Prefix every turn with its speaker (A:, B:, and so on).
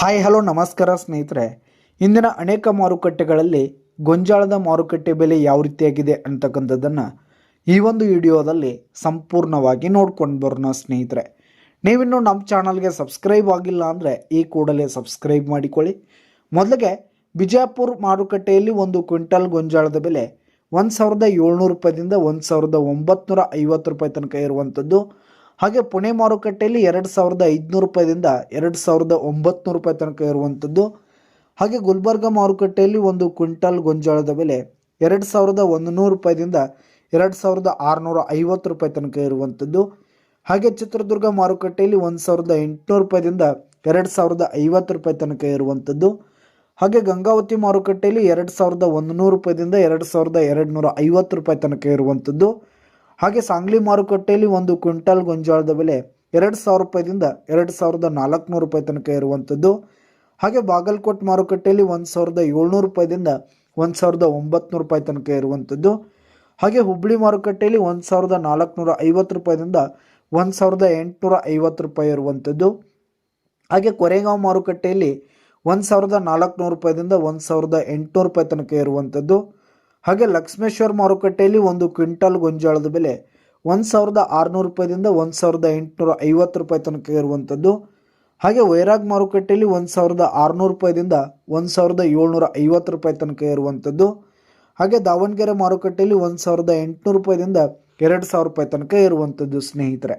A: Hi, hello, ನಮಸ್ಕಾರ ಸ್ನೇಹಿತರೆ. ಇಂದಿನ ಅನೇಕ ಮಾರುಕಟ್ಟೆಗಳಲ್ಲಿ ಗೊಂಜಾಳದ ಮಾರುಕಟ್ಟೆ ಬೆಲೆ ಯಾವ ರೀತಿಯಾಗಿದೆ ಅಂತಕ್ಕಂಥದ್ದನ್ನು ಈ ಒಂದು ವಿಡಿಯೋದಲ್ಲಿ ಸಂಪೂರ್ಣವಾಗಿ ನೋಡ್ಕೊಂಡು ಬರೋಣ ಸ್ನೇಹಿತರೆ. ನೀವಿನ್ನೂ ನಮ್ಮ ಚಾನಲ್ಗೆ ಸಬ್ಸ್ಕ್ರೈಬ್ ಆಗಿಲ್ಲ ಅಂದರೆ ಈ ಕೂಡಲೇ ಸಬ್ಸ್ಕ್ರೈಬ್ ಮಾಡಿಕೊಳ್ಳಿ. ಮೊದಲಿಗೆ ಬಿಜಾಪುರ ಮಾರುಕಟ್ಟೆಯಲ್ಲಿ ಒಂದು ಕ್ವಿಂಟಲ್ ಗೊಂಜಾಳದ ಬೆಲೆ ಒಂದು ಸಾವಿರದ ಏಳ್ನೂರು ರೂಪಾಯಿದಿಂದ ಒಂದು ಸಾವಿರದ ಒಂಬತ್ತು ಐವತ್ತು ರೂಪಾಯಿ ತನಕ ಇರುವಂಥದ್ದು ಹಾಗೆ ಪುಣೆ ಮಾರುಕಟ್ಟೆಯಲ್ಲಿ ಎರಡು ಸಾವಿರದ ಐದುನೂರು ರೂಪಾಯಿದಿಂದ ಎರಡು ಸಾವಿರದ ಒಂಬತ್ತು ರೂಪಾಯಿ ತನಕ ಇರುವಂಥದ್ದು. ಹಾಗೆ ಗುಲ್ಬರ್ಗ ಮಾರುಕಟ್ಟೆಯಲ್ಲಿ ಒಂದು ಕ್ವಿಂಟಲ್ ಗೊಂಜಾಳದ ಬೆಲೆ ಎರಡು ಸಾವಿರದ ಒಂದು ನೂರು ರೂಪಾಯಿದಿಂದ ಎರಡು ಸಾವಿರದ ಆರುನೂರ ಐವತ್ತು ರೂಪಾಯಿ ತನಕ ಇರುವಂಥದ್ದು. ಹಾಗೆ ಚಿತ್ರದುರ್ಗ ಮಾರುಕಟ್ಟೆಯಲ್ಲಿ ಒಂದು ಸಾವಿರದ ಎಂಟುನೂರು ರೂಪಾಯಿದಿಂದ ಎರಡು ಸಾವಿರದ ಐವತ್ತು ರೂಪಾಯಿ ತನಕ ಇರುವಂಥದ್ದು. ಹಾಗೆ ಗಂಗಾವತಿ ಮಾರುಕಟ್ಟೆಯಲ್ಲಿ ಎರಡು ಸಾವಿರದ ಒಂದು ನೂರು ರೂಪಾಯಿದಿಂದ ಎರಡು ಸಾವಿರದ ಎರಡು ನೂರ ಐವತ್ತು ರೂಪಾಯಿ ತನಕ ಇರುವಂಥದ್ದು. ಹಾಗೆ ಸಾಂಗ್ಲಿ ಮಾರುಕಟ್ಟೆಯಲ್ಲಿ ಒಂದು ಕ್ವಿಂಟಲ್ ಗೊಂಜಾಳದ ಬೆಲೆ ಎರಡು ಸಾವಿರ ರೂಪಾಯಿದಿಂದ ಎರಡು ಸಾವಿರದ ನಾಲ್ಕುನೂರು ರೂಪಾಯಿ ತನಕ ಇರುವಂಥದ್ದು ಹಾಗೆ ಬಾಗಲಕೋಟ್ ಮಾರುಕಟ್ಟೆಯಲ್ಲಿ ಒಂದು ಸಾವಿರದ ಏಳ್ನೂರು ರೂಪಾಯಿದಿಂದ ಒಂದು ಸಾವಿರದ ಒಂಬತ್ತು ರೂಪಾಯಿ ತನಕ ಇರುವಂಥದ್ದು ಹಾಗೆ ಹುಬ್ಬಳ್ಳಿ ಮಾರುಕಟ್ಟೆಯಲ್ಲಿ ಒಂದು ಸಾವಿರದ ನಾಲ್ಕುನೂರ ಐವತ್ತು ರೂಪಾಯಿದಿಂದ ಒಂದು ಸಾವಿರದ ಎಂಟುನೂರ ಐವತ್ತು ರೂಪಾಯಿ ಇರುವಂಥದ್ದು ಹಾಗೆ ಕೊರೆಗಾಂವ್ ಮಾರುಕಟ್ಟೆಯಲ್ಲಿ ಒಂದು ಸಾವಿರದ ನಾಲ್ಕುನೂರು ರೂಪಾಯಿದಿಂದ ಒಂದು ಸಾವಿರದ ಎಂಟುನೂರು ರೂಪಾಯಿ ತನಕ ಇರುವಂಥದ್ದು ಹಾಗೆ ಲಕ್ಷ್ಮೇಶ್ವರ ಮಾರುಕಟ್ಟೆಯಲ್ಲಿ ಒಂದು ಕ್ವಿಂಟಲ್ ಗೊಂಜಾಳದ ಬೆಲೆ ಒಂದು ಸಾವಿರದ ಆರುನೂರು ರೂಪಾಯಿದಿಂದ ಒಂದು ಸಾವಿರದ ಎಂಟುನೂರ ಐವತ್ತು ರೂಪಾಯಿ ತನಕ ಇರುವಂಥದ್ದು ಹಾಗೆ ವೈರಾಗ್ ಮಾರುಕಟ್ಟೆಯಲ್ಲಿ ಒಂದು ಸಾವಿರದ ಆರುನೂರು ರೂಪಾಯಿದಿಂದ ಒಂದು ಸಾವಿರದ ಏಳ್ನೂರ ಐವತ್ತು ರೂಪಾಯಿ ತನಕ ಇರುವಂಥದ್ದು ಹಾಗೆ ದಾವಣಗೆರೆ ಮಾರುಕಟ್ಟೆಯಲ್ಲಿ ಒಂದು ಸಾವಿರದ ಎಂಟುನೂರು ರೂಪಾಯಿದಿಂದ ಎರಡು ಸಾವಿರ ರೂಪಾಯಿ ತನಕ ಇರುವಂಥದ್ದು ಸ್ನೇಹಿತರೆ.